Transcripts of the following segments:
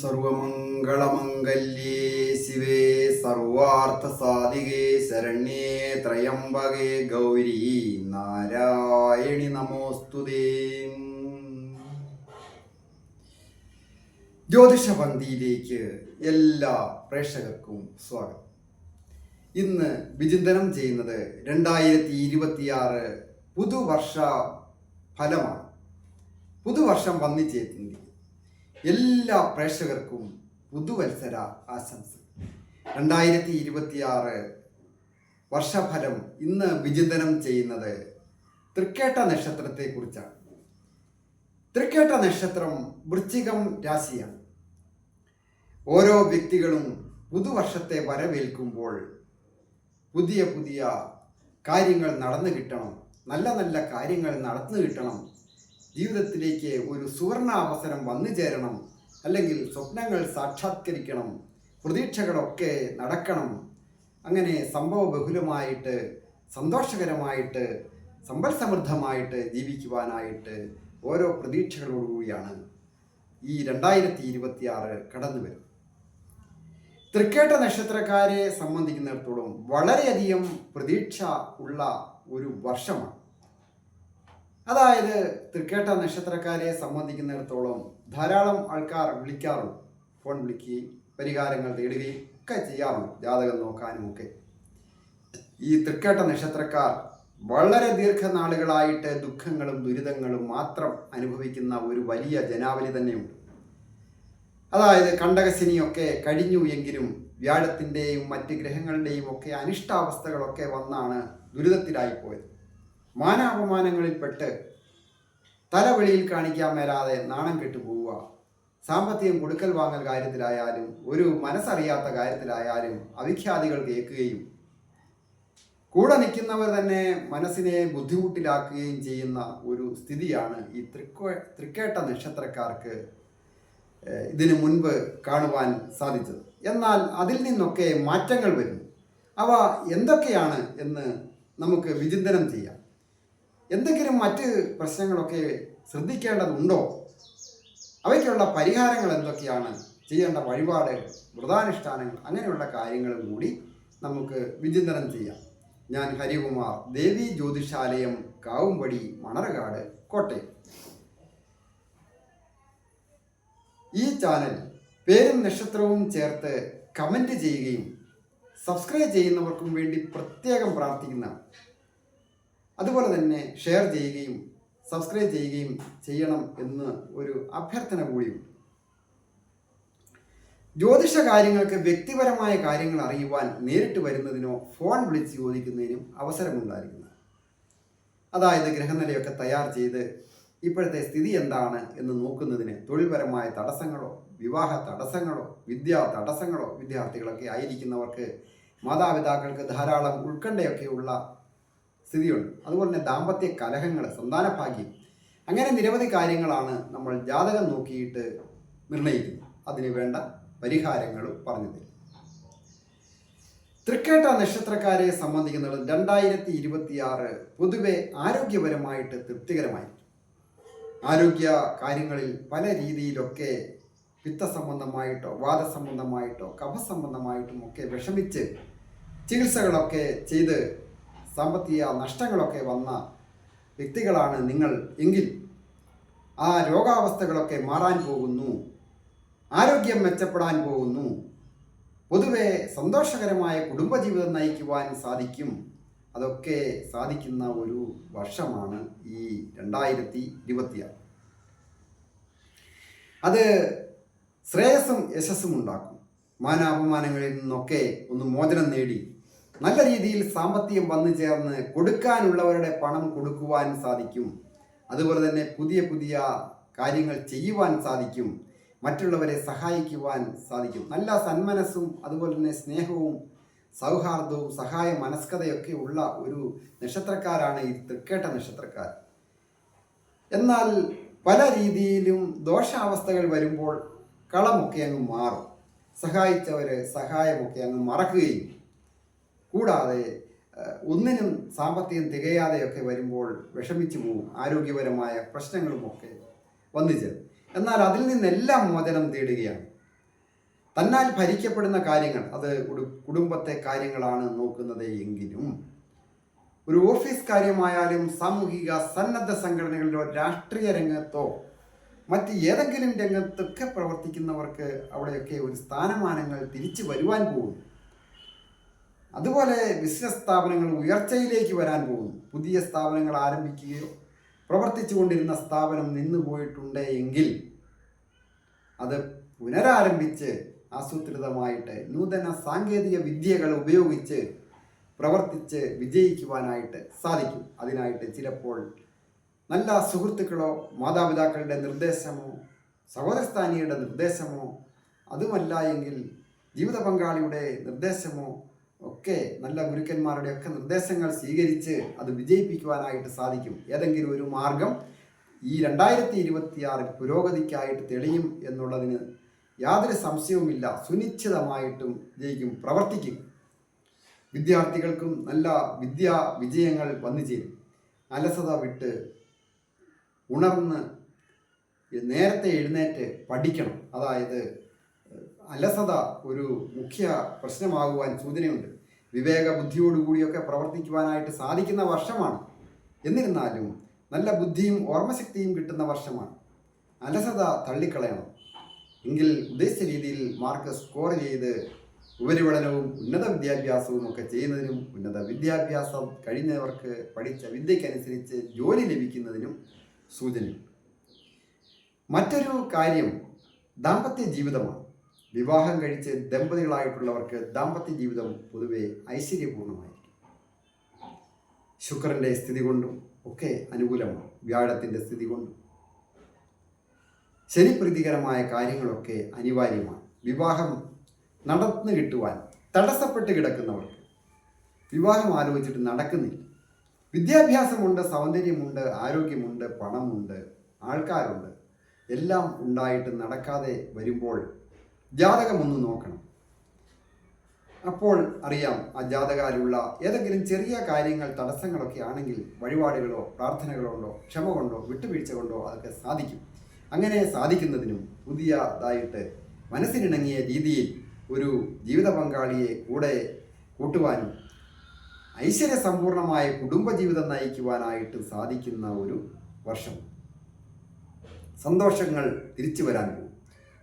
സർവമംഗളമംഗല്യേ ശിവേ സർവാർത്ഥസാധികേ ശരണ്യേ ത്രയംബകേ ഗൗരി നാരായണി നമോസ്തുതേ ജ്യോതിഷപന്തിയിലേക്ക് എല്ലാ പ്രേക്ഷകർക്കും സ്വാഗതം. ഇന്ന് വിചിന്തനം ചെയ്യുന്നത് രണ്ടായിരത്തി ഇരുപത്തിയാറ് പുതുവർഷ ഫലമാണ്. പുതുവർഷം വന്നിച്ചേരുന്നില്ല എല്ലാ പ്രേക്ഷകർക്കും പുതുവത്സര ആശംസ രണ്ടായിരത്തി ഇരുപത്തിയാറ് വർഷഫലം ഇന്ന് വിചിന്തനം ചെയ്യുന്നത് തൃക്കേട്ട നക്ഷത്രത്തെക്കുറിച്ചാണ്. തൃക്കേട്ട നക്ഷത്രം വൃശ്ചികം രാശിയാണ്. ഓരോ വ്യക്തികളും പുതുവർഷത്തെ വരവേൽക്കുമ്പോൾ പുതിയ പുതിയ കാര്യങ്ങൾ നടന്നു കിട്ടണം നല്ല നല്ല കാര്യങ്ങൾ നടന്നു കിട്ടണം ജീവിതത്തിലേക്ക് ഒരു സുവർണ അവസരം വന്നു ചേരണം. അല്ലെങ്കിൽ സ്വപ്നങ്ങൾ സാക്ഷാത്കരിക്കണം. പ്രതീക്ഷകളൊക്കെ നടക്കണം. അങ്ങനെ സംഭവ ബഹുലമായിട്ട് സന്തോഷകരമായിട്ട് സമ്പൽ സമൃദ്ധമായിട്ട് ജീവിക്കുവാനായിട്ട് ഓരോ പ്രതീക്ഷകളോടുകൂടിയാണ് ഈ രണ്ടായിരത്തി ഇരുപത്തി ആറ് കടന്നു വരും തൃക്കേട്ട നക്ഷത്രക്കാരെ സംബന്ധിക്കുന്നിടത്തോളം വളരെയധികം പ്രതീക്ഷ ഉള്ള ഒരു വർഷമാണ്. അതായത് തൃക്കേട്ട നക്ഷത്രക്കാരെ സംബന്ധിക്കുന്നിടത്തോളം ധാരാളം ആൾക്കാർ വിളിക്കാറുണ്ട്. ഫോൺ വിളിക്കുകയും പരിഹാരങ്ങൾ തേടുകയും ഒക്കെ ചെയ്യാറുണ്ട്. ജാതകം നോക്കാനും ഒക്കെ ഈ തൃക്കേട്ട നക്ഷത്രക്കാർ വളരെ ദീർഘനാളുകളായിട്ട് ദുഃഖങ്ങളും ദുരിതങ്ങളും മാത്രം അനുഭവിക്കുന്ന ഒരു വലിയ ജനാവലി തന്നെയുണ്ട്. അതായത് കണ്ടകസിനിയൊക്കെ കഴിഞ്ഞു എങ്കിലും വ്യാഴത്തിന്റെയും മറ്റ് ഗ്രഹങ്ങളുടെയും ഒക്കെ അനിഷ്ടാവസ്ഥകളൊക്കെ വന്നാണ് ദുരിതത്തിലായിപ്പോയത്. മാനാപമാനങ്ങളിൽപ്പെട്ട് തലവെളിയിൽ കാണിക്കാൻ മേലാതെ നാണം കെട്ടുപോവുക സാമ്പത്തികം കൊടുക്കൽ വാങ്ങൽ കാര്യത്തിലായാലും ഒരു മനസ്സറിയാത്ത കാര്യത്തിലായാലും അവിഖ്യാതികൾ കേൾക്കുകയും കൂടെ നിൽക്കുന്നവർ തന്നെ മനസ്സിനെ ബുദ്ധിമുട്ടിലാക്കുകയും ചെയ്യുന്ന ഒരു സ്ഥിതിയാണ് ഈ തൃക്കോ തൃക്കേട്ട നക്ഷത്രക്കാർക്ക് ഇതിനു മുൻപ് കാണുവാൻ സാധിച്ചത്. എന്നാൽ അതിൽ നിന്നൊക്കെ മാറ്റങ്ങൾ വരുന്നു. അവ എന്തൊക്കെയാണ് എന്ന് നമുക്ക് വിചിന്തനം ചെയ്യാം. എന്തെങ്കിലും മറ്റ് പ്രശ്നങ്ങളൊക്കെ ശ്രദ്ധിക്കേണ്ടതുണ്ടോ? അവയ്ക്കുള്ള പരിഹാരങ്ങൾ എന്തൊക്കെയാണ്? ചെയ്യേണ്ട വഴിപാട് വ്രതാനുഷ്ഠാനങ്ങൾ അങ്ങനെയുള്ള കാര്യങ്ങളും കൂടി നമുക്ക് വിചിന്തനം ചെയ്യാം. ഞാൻ ഹരികുമാർ ദേവി ജ്യോതിഷാലയം കാവുംപടി മണർകാട് കോട്ടയം. ഈ ചാനൽ പേരും നക്ഷത്രവും ചേർത്ത് കമന്റ് ചെയ്യുകയും സബ്സ്ക്രൈബ് ചെയ്യുന്നവർക്കും വേണ്ടി പ്രത്യേകം പ്രാർത്ഥിക്കുന്നതാണ്. അതുപോലെ തന്നെ ഷെയർ ചെയ്യുകയും സബ്സ്ക്രൈബ് ചെയ്യുകയും ചെയ്യണം എന്ന് ഒരു അഭ്യർത്ഥന കൂടിയുണ്ട്. ജ്യോതിഷ കാര്യങ്ങൾക്ക് വ്യക്തിപരമായ കാര്യങ്ങൾ അറിയുവാൻ നേരിട്ട് വരുന്നതിനോ ഫോൺ വിളിച്ച് ചോദിക്കുന്നതിനും അവസരമുണ്ടായിരിക്കുന്നത് അതായത് ഗ്രഹനിലയൊക്കെ തയ്യാർ ചെയ്ത് ഇപ്പോഴത്തെ സ്ഥിതി എന്താണ് എന്ന് നോക്കുന്നതിന് തൊഴിൽപരമായ തടസ്സങ്ങളോ വിവാഹ തടസ്സങ്ങളോ വിദ്യാ തടസ്സങ്ങളോ വിദ്യാർത്ഥികളൊക്കെ ആയിരിക്കുന്നവർക്ക് മാതാപിതാക്കൾക്ക് ധാരാളം ഉത്കണ്ഠയൊക്കെയുള്ള സ്ഥിതിയുണ്ട്. അതുപോലെ തന്നെ ദാമ്പത്യ കലഹങ്ങൾ സന്താന ഭാഗ്യം അങ്ങനെ നിരവധി കാര്യങ്ങളാണ് നമ്മൾ ജാതകം നോക്കിയിട്ട് നിർണയിക്കുന്നത്. അതിന് വേണ്ട പരിഹാരങ്ങളും പറഞ്ഞു തരും. തൃക്കേട്ട നക്ഷത്രക്കാരെ സംബന്ധിക്കുന്നത് രണ്ടായിരത്തി ഇരുപത്തിയാറ് പൊതുവെ ആരോഗ്യപരമായിട്ട് തൃപ്തികരമായിരിക്കും. ആരോഗ്യ കാര്യങ്ങളിൽ പല രീതിയിലൊക്കെ പിത്തസംബന്ധമായിട്ടോ വാദസംബന്ധമായിട്ടോ കഫസംബന്ധമായിട്ടും ഒക്കെ വിഷമിച്ച് ചികിത്സകളൊക്കെ ചെയ്ത് സാമ്പത്തിക നഷ്ടങ്ങളൊക്കെ വന്ന വ്യക്തികളാണ് നിങ്ങൾ എങ്കിൽ ആ രോഗാവസ്ഥകളൊക്കെ മാറാൻ പോകുന്നു. ആരോഗ്യം മെച്ചപ്പെടാൻ പോകുന്നു. പൊതുവെ സന്തോഷകരമായ കുടുംബജീവിതം നയിക്കുവാൻ സാധിക്കും. അതൊക്കെ സാധിക്കുന്ന ഒരു വർഷമാണ് ഈ രണ്ടായിരത്തി ഇരുപത്തിയാറ്. അത് ശ്രേയസ്സും യശസ്സും ഉണ്ടാക്കും. മാനാപമാനങ്ങളിൽ നിന്നൊക്കെ ഒന്ന് മോചനം നേടി. നല്ല രീതിയിൽ സാമ്പത്തികം വന്നു ചേർന്ന് കൊടുക്കാനുള്ളവരുടെ പണം കൊടുക്കുവാൻ സാധിക്കും. അതുപോലെ തന്നെ പുതിയ പുതിയ കാര്യങ്ങൾ ചെയ്യുവാൻ സാധിക്കും. മറ്റുള്ളവരെ സഹായിക്കുവാൻ സാധിക്കും. നല്ല സന്മനസ്സും അതുപോലെ തന്നെ സ്നേഹവും സൗഹാർദ്ദവും സഹായ മനസ്കതയൊക്കെ ഉള്ള ഒരു നക്ഷത്രക്കാരാണ് ഈ തൃക്കേട്ട നക്ഷത്രക്കാർ. എന്നാൽ പല രീതിയിലും ദോഷാവസ്ഥകൾ വരുമ്പോൾ കളമൊക്കെ അങ്ങ് മാറും. സഹായിച്ചവരെ സഹായമൊക്കെ അങ്ങ് മറക്കുകയും കൂടാതെ ഒന്നിനും സാമ്പത്തികം തികയാതെയൊക്കെ വരുമ്പോൾ വിഷമിച്ചു പോവും ആരോഗ്യപരമായ പ്രശ്നങ്ങളുമൊക്കെ വന്നു ചേരും. എന്നാൽ അതിൽ നിന്നെല്ലാം മോചനം തേടുകയാണ്. തന്നാൽ ഭരിക്കപ്പെടുന്ന കാര്യങ്ങൾ അത് കുടുംബത്തെ കാര്യങ്ങളാണ് നോക്കുന്നത് എങ്കിലും ഒരു ഓഫീസ് കാര്യമായാലും സാമൂഹിക സന്നദ്ധ സംഘടനകളിലോ രാഷ്ട്രീയ രംഗത്തോ മറ്റ് ഏതെങ്കിലും രംഗത്തൊക്കെ പ്രവർത്തിക്കുന്നവർക്ക് അവിടെയൊക്കെ ഒരു സ്ഥാനമാനങ്ങൾ തിരിച്ചു വരുവാൻ പോകുന്നു. അതുപോലെ ബിസിനസ് സ്ഥാപനങ്ങൾ ഉയർച്ചയിലേക്ക് വരാൻ പോകുന്നു. പുതിയ സ്ഥാപനങ്ങൾ ആരംഭിക്കുകയോ പ്രവർത്തിച്ചു കൊണ്ടിരുന്ന സ്ഥാപനം നിന്നുപോയിട്ടുണ്ട് എങ്കിൽ അത് പുനരാരംഭിച്ച് ആസൂത്രിതമായിട്ട് നൂതന സാങ്കേതിക വിദ്യകൾ ഉപയോഗിച്ച് പ്രവർത്തിച്ച് വിജയിക്കുവാനായിട്ട് സാധിക്കും. അതിനായിട്ട് ചിലപ്പോൾ നല്ല സുഹൃത്തുക്കളോ മാതാപിതാക്കളുടെ നിർദ്ദേശമോ സഹോദരസ്ഥാനിയുടെ നിർദ്ദേശമോ അതുമല്ല എങ്കിൽ ജീവിത പങ്കാളിയുടെ നിർദ്ദേശമോ ഒക്കെ നല്ല ഗുരുക്കന്മാരുടെ ഒക്കെ നിർദ്ദേശങ്ങൾ സ്വീകരിച്ച് അത് വിജയിപ്പിക്കുവാനായിട്ട് സാധിക്കും. ഏതെങ്കിലും ഒരു മാർഗം ഈ രണ്ടായിരത്തി ഇരുപത്തിയാറിൽ പുരോഗതിക്കായിട്ട് തെളിയും എന്നുള്ളതിന് യാതൊരു സംശയവുമില്ല. സുനിശ്ചിതമായിട്ടും ജയിക്കും പ്രവർത്തിക്കും. വിദ്യാർത്ഥികൾക്കും നല്ല വിദ്യാ വിജയങ്ങൾ വന്നു ചേരും. അലസത വിട്ട് ഉണർന്ന് നേരത്തെ എഴുന്നേറ്റ് പഠിക്കണം. അതായത് അലസത ഒരു മുഖ്യ പ്രശ്നമാകുവാൻ സൂചനയുണ്ട്. വിവേക ബുദ്ധിയോടുകൂടിയൊക്കെ പ്രവർത്തിക്കുവാനായിട്ട് സാധിക്കുന്ന വർഷമാണ്. എന്നിരുന്നാലും നല്ല ബുദ്ധിയും ഓർമ്മശക്തിയും കിട്ടുന്ന വർഷമാണ്. അലസത തള്ളിക്കളയണം. എങ്കിൽ ഉദ്ദേശിച്ച രീതിയിൽ മാർക്ക് സ്കോർ ചെയ്ത് ഉപരിപഠനവും ഉന്നത വിദ്യാഭ്യാസവും ഒക്കെ ചെയ്യുന്നതിനും ഉന്നത വിദ്യാഭ്യാസം കഴിഞ്ഞവർക്ക് പഠിച്ച വിദ്യയ്ക്കനുസരിച്ച് ജോലി ലഭിക്കുന്നതിനും സൂചനയുണ്ട് മറ്റൊരു കാര്യം ദാമ്പത്യ ജീവിതമാണ്. വിവാഹം കഴിച്ച് ദമ്പതികളായിട്ടുള്ളവർക്ക് ദാമ്പത്യ ജീവിതം പൊതുവെ ഐശ്വര്യപൂർണമായിരിക്കും ശുക്രന്റെ സ്ഥിതി കൊണ്ടും ഒക്കെ അനുകൂലമാണ്. വ്യാഴത്തിന്റെ സ്ഥിതി കൊണ്ടും. ശനിപ്രീതികരമായ കാര്യങ്ങളൊക്കെ അനിവാര്യമാണ്. വിവാഹം നടന്നു കിട്ടുവാൻ തടസ്സപ്പെട്ട് കിടക്കുന്നവർക്ക് വിവാഹം ആലോചിച്ചിട്ട് നടക്കുന്നില്ല. വിദ്യാഭ്യാസമുണ്ട് സൗന്ദര്യമുണ്ട് ആരോഗ്യമുണ്ട് പണമുണ്ട് ആൾക്കാരുണ്ട്. എല്ലാം ഉണ്ടായിട്ട് നടക്കാതെ വരുമ്പോൾ ജാതകം ഒന്ന് നോക്കണം. അപ്പോൾ അറിയാം ആ ജാതകാലുള്ള ഏതെങ്കിലും ചെറിയ കാര്യങ്ങൾ തടസ്സങ്ങളൊക്കെ ആണെങ്കിൽ വഴിപാടുകളോ പ്രാർത്ഥനകളോ ഉണ്ടോ ക്ഷമ കൊണ്ടോ വിട്ടുവീഴ്ച കൊണ്ടോ അതൊക്കെ സാധിക്കും. അങ്ങനെ സാധിക്കുന്നതിനും പുതിയതായിട്ട് മനസ്സിനിണങ്ങിയ രീതിയിൽ ഒരു ജീവിത പങ്കാളിയെ കൂടെ കൂട്ടുവാനും ഐശ്വര്യ സമ്പൂർണമായ കുടുംബജീവിതം നയിക്കുവാനായിട്ട് സാധിക്കുന്ന ഒരു വർഷം. സന്തോഷങ്ങൾ തിരിച്ചു വരാൻ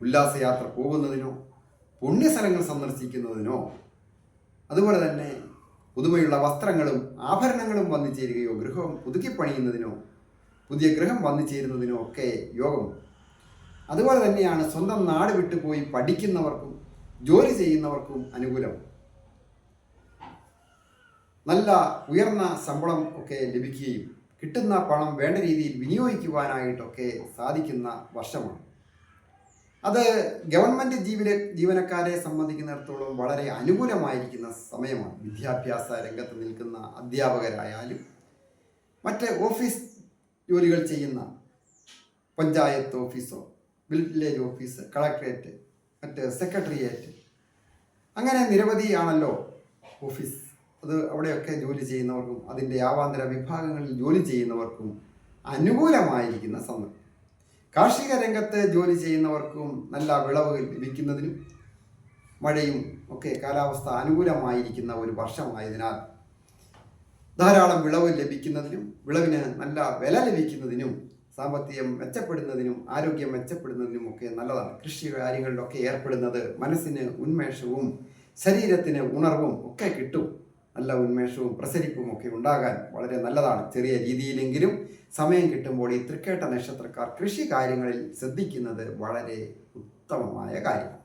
ഉല്ലാസയാത്ര പോകുന്നതിനോ പുണ്യസ്ഥലങ്ങൾ സന്ദർശിക്കുന്നതിനോ അതുപോലെ തന്നെ പുതുമയുള്ള വസ്ത്രങ്ങളും ആഭരണങ്ങളും വന്നു ചേരുകയോ ഗൃഹം പുതുക്കിപ്പണിയുന്നതിനോ പുതിയ ഗൃഹം വന്നു ചേരുന്നതിനോ ഒക്കെ യോഗം. അതുപോലെ തന്നെയാണ് സ്വന്തം നാട് വിട്ടുപോയി പഠിക്കുന്നവർക്കും ജോലി ചെയ്യുന്നവർക്കും അനുകൂലം. നല്ല ഉയർന്ന ശമ്പളം ഒക്കെ ലഭിക്കുകയും കിട്ടുന്ന പണം വേണ്ട രീതിയിൽ വിനിയോഗിക്കുവാനായിട്ടൊക്കെ സാധിക്കുന്ന വർഷമാണ്. അത് ഗവൺമെന്റ് ജീവന ജീവനക്കാരെ സംബന്ധിക്കുന്നിടത്തോളം വളരെ അനുകൂലമായിരിക്കുന്ന സമയമാണ്. വിദ്യാഭ്യാസ രംഗത്ത് നിൽക്കുന്ന അധ്യാപകരായാലും മറ്റ് ഓഫീസ് ജോലികൾ ചെയ്യുന്ന പഞ്ചായത്ത് ഓഫീസോ വില്ലേജ് ഓഫീസ് കളക്ട്രേറ്റ് മറ്റ് സെക്രട്ടേറിയറ്റ് അങ്ങനെ നിരവധിയാണല്ലോ ഓഫീസ്. അത് അവിടെയൊക്കെ ജോലി ചെയ്യുന്നവർക്കും അതിന്റെ ആവാന്തര വിഭാഗങ്ങളിൽ ജോലി ചെയ്യുന്നവർക്കും അനുകൂലമായിരിക്കുന്ന സന്ദർഭം കാർഷിക രംഗത്ത് ജോലി ചെയ്യുന്നവർക്കും നല്ല വിളവ് ലഭിക്കുന്നതിനും മഴയും ഒക്കെ കാലാവസ്ഥ അനുകൂലമായിരിക്കുന്ന ഒരു വർഷമായതിനാൽ ധാരാളം വിളവ് ലഭിക്കുന്നതിനും വിളവിന് നല്ല വില ലഭിക്കുന്നതിനും സാമ്പത്തികം മെച്ചപ്പെടുന്നതിനും ആരോഗ്യം മെച്ചപ്പെടുന്നതിനും ഒക്കെ നല്ലതാണ്. കൃഷി കാര്യങ്ങളിലൊക്കെ ഏർപ്പെടുന്നത് മനസ്സിന് ഉന്മേഷവും ശരീരത്തിന് ഉണർവും ഒക്കെ കിട്ടും. നല്ല ഉന്മേഷവും പ്രസരിപ്പും ഒക്കെ ഉണ്ടാകാൻ വളരെ നല്ലതാണ്. ചെറിയ രീതിയിലെങ്കിലും സമയം കിട്ടുമ്പോൾ ഈ തൃക്കേട്ട നക്ഷത്രക്കാർ കൃഷി കാര്യങ്ങളിൽ ശ്രദ്ധിക്കുന്നത് വളരെ ഉത്തമമായ കാര്യമാണ്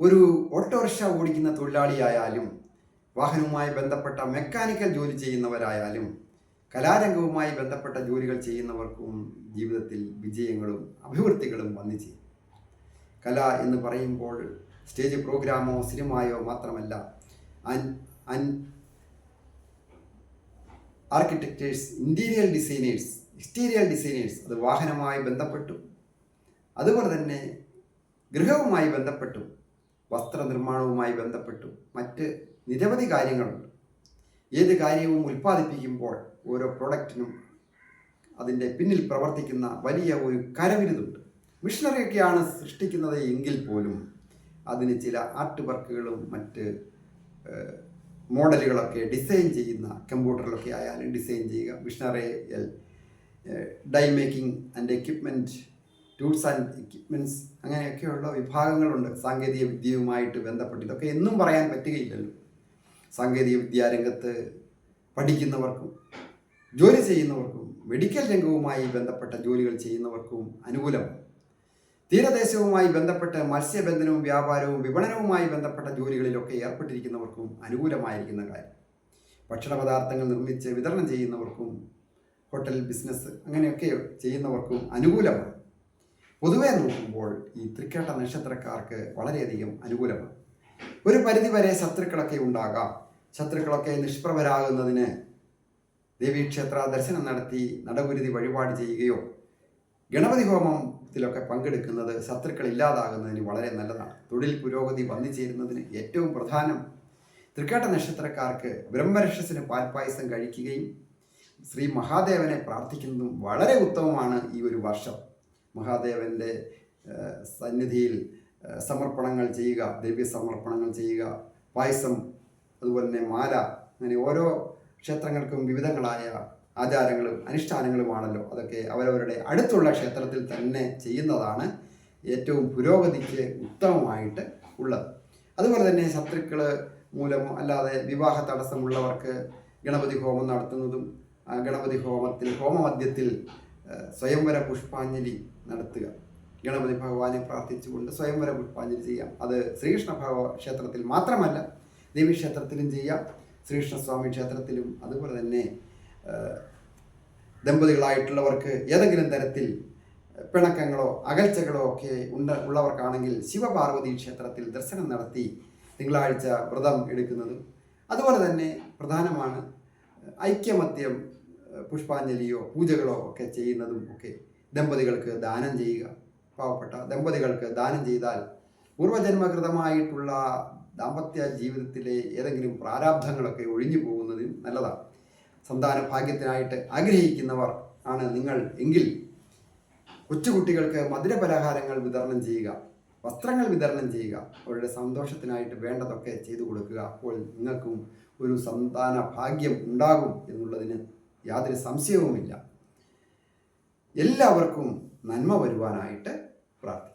ഒരു ഓട്ടോറിക്ഷ ഓടിക്കുന്ന തൊഴിലാളിയായാലും വാഹനവുമായി ബന്ധപ്പെട്ട മെക്കാനിക്കൽ ജോലി ചെയ്യുന്നവരായാലും കലാരംഗവുമായി ബന്ധപ്പെട്ട ജോലികൾ ചെയ്യുന്നവർക്കും ജീവിതത്തിൽ വിജയങ്ങളും അഭിവൃദ്ധികളും വന്നു ചെയ്യും കല എന്ന് പറയുമ്പോൾ സ്റ്റേജ് പ്രോഗ്രാമോ സിനിമയോ മാത്രമല്ല architects interior designers exterior designers അത് വാഹനവുമായി ബന്ധപ്പെട്ടു. അതുപോലെ തന്നെ ഗൃഹവുമായി ബന്ധപ്പെട്ടു വസ്ത്രനിർമ്മാണവുമായി ബന്ധപ്പെട്ടു മറ്റ് നിരവധി കാര്യങ്ങളുണ്ട്. ഏത് കാര്യവും ഉൽപ്പാദിപ്പിക്കുമ്പോൾ ഓരോ പ്രൊഡക്റ്റിനും അതിന്റെ പിന്നിൽ പ്രവർത്തിക്കുന്ന വലിയ ഒരു കരവിരുതുണ്ട്. മിഷണറിയൊക്കെയാണ് സൃഷ്ടിക്കുന്നത് എങ്കിൽ പോലും അതിന് ചില ആർട്ട് വർക്കുകളും മറ്റ് മോഡലുകളൊക്കെ ഡിസൈൻ ചെയ്യുന്ന കമ്പ്യൂട്ടറിലൊക്കെ ആയാലും ഡിസൈൻ ചെയ്യുക. മിഷണറിയൽ die making and equipment tools and equipments അങ്ങനെയൊക്കെയുള്ള വിഭാഗങ്ങളുണ്ട്. സാങ്കേതിക വിദ്യയുമായിട്ട് ബന്ധപ്പെട്ട് ഇതൊക്കെ എന്നും പറയാൻ പറ്റുകയില്ലല്ലോ. സാങ്കേതിക വിദ്യാരംഗത്ത് പഠിക്കുന്നവർക്കും ജോലി ചെയ്യുന്നവർക്കും മെഡിക്കൽ രംഗവുമായി ബന്ധപ്പെട്ട ജോലികൾ ചെയ്യുന്നവർക്കും അനുകൂലമാണ്. തീരദേശവുമായി ബന്ധപ്പെട്ട് മത്സ്യബന്ധനവും വ്യാപാരവും വിപണനവുമായി ബന്ധപ്പെട്ട ജോലികളിലൊക്കെ ഏർപ്പെട്ടിരിക്കുന്നവർക്കും അനുകൂലമായിരിക്കുന്ന കാര്യം. ഭക്ഷണ പദാർത്ഥങ്ങൾ നിർമ്മിച്ച് വിതരണം ചെയ്യുന്നവർക്കും ഹോട്ടൽ ബിസിനസ് അങ്ങനെയൊക്കെ ചെയ്യുന്നവർക്കും അനുകൂലമാണ്. പൊതുവെ നോക്കുമ്പോൾ ഈ തൃക്കേട്ട നക്ഷത്രക്കാർക്ക് വളരെയധികം അനുകൂലമാണ്. ഒരു പരിധിവരെ ശത്രുക്കളൊക്കെ ഉണ്ടാകാം. ശത്രുക്കളൊക്കെ നിഷ്പ്രഭരാകുന്നതിന് ദേവീക്ഷേത്ര ദർശനം നടത്തി നടകുരുതി വഴിപാട് ചെയ്യുകയോ ഗണപതി ഹോമത്തിലൊക്കെ പങ്കെടുക്കുന്നത് ശത്രുക്കൾ ഇല്ലാതാകുന്നതിന് വളരെ നല്ലതാണ്. തൊഴിൽ പുരോഗതി വന്നു ചേരുന്നതിന് ഏറ്റവും പ്രധാനം തൃക്കേട്ട നക്ഷത്രക്കാർക്ക് ബ്രഹ്മരക്ഷസിന് പാൽപ്പായസം കഴിക്കുകയും ശ്രീ മഹാദേവനെ പ്രാർത്ഥിക്കുന്നതും വളരെ ഉത്തമമാണ് ഈ ഒരു വർഷം. മഹാദേവന്റെ സന്നിധിയിൽ സമർപ്പണങ്ങൾ ചെയ്യുക ദിവ്യ സമർപ്പണങ്ങൾ ചെയ്യുക പായസം അതുപോലെ തന്നെ മാല അങ്ങനെ ഓരോ ക്ഷേത്രങ്ങൾക്കും വിവിധങ്ങളായ ആചാരങ്ങളും അനുഷ്ഠാനങ്ങളുമാണല്ലോ അതൊക്കെ അവരവരുടെ അടുത്തുള്ള ക്ഷേത്രത്തിൽ തന്നെ ചെയ്യുന്നതാണ് ഏറ്റവും പുരോഗതിക്ക് ഉത്തമമായിട്ട് ഉള്ളത്. അതുപോലെ തന്നെ ശത്രുക്കൾ മൂലമോ അല്ലാതെ വിവാഹ തടസ്സമുള്ളവർക്ക് ഗണപതി ഹോമം നടത്തുന്നതും ഗണപതി ഹോമത്തിൽ ഹോമമധ്യത്തിൽ സ്വയംവര പുഷ്പാഞ്ജലി നടത്തുക. ഗണപതി ഭഗവാനെ പ്രാർത്ഥിച്ചുകൊണ്ട് സ്വയംവര പുഷ്പാഞ്ജലി ചെയ്യാം. അത് ശ്രീകൃഷ്ണ ഭഗവാ ക്ഷേത്രത്തിൽ മാത്രമല്ല ദേവീക്ഷേത്രത്തിലും ചെയ്യാം ശ്രീകൃഷ്ണസ്വാമി ക്ഷേത്രത്തിലും അതുപോലെ തന്നെ ദമ്പതികളായിട്ടുള്ളവർക്ക് ഏതെങ്കിലും തരത്തിൽ പിണക്കങ്ങളോ അകൽച്ചകളോ ഒക്കെ ഉണ്ട് ഉള്ളവർക്കാണെങ്കിൽ ശിവപാർവതി ക്ഷേത്രത്തിൽ ദർശനം നടത്തി തിങ്കളാഴ്ച വ്രതം എടുക്കുന്നത്. അതുപോലെ തന്നെ പ്രധാനമാണ് ഐക്യമത്യം പുഷ്പാഞ്ജലിയോ പൂജകളോ ഒക്കെ ചെയ്യുന്നതും ഒക്കെ ദമ്പതികൾക്ക് ദാനം ചെയ്യുക. പാവപ്പെട്ട ദമ്പതികൾക്ക് ദാനം ചെയ്താൽ പൂർവജന്മകൃതമായിട്ടുള്ള ദാമ്പത്യ ജീവിതത്തിലെ ഏതെങ്കിലും പ്രാരാബ്ധങ്ങളൊക്കെ ഒഴിഞ്ഞു പോകുന്നതിന് നല്ലതാണ്. സന്താന ഭാഗ്യത്തിനായിട്ട് ആഗ്രഹിക്കുന്നവർ ആണ് നിങ്ങൾ എങ്കിൽ കൊച്ചുകുട്ടികൾക്ക് മധുരപലഹാരങ്ങൾ വിതരണം ചെയ്യുക വസ്ത്രങ്ങൾ വിതരണം ചെയ്യുക അവരുടെ സന്തോഷത്തിനായിട്ട് വേണ്ടതൊക്കെ ചെയ്തു കൊടുക്കുക. അപ്പോൾ നിങ്ങൾക്കും ഒരു സന്താന ഭാഗ്യം ഉണ്ടാകും എന്നുള്ളതിന് യാതൊരു സംശയവുമില്ല. എല്ലാവർക്കും നന്മ വരുവാനായിട്ട് പ്രാർത്ഥിക്കും.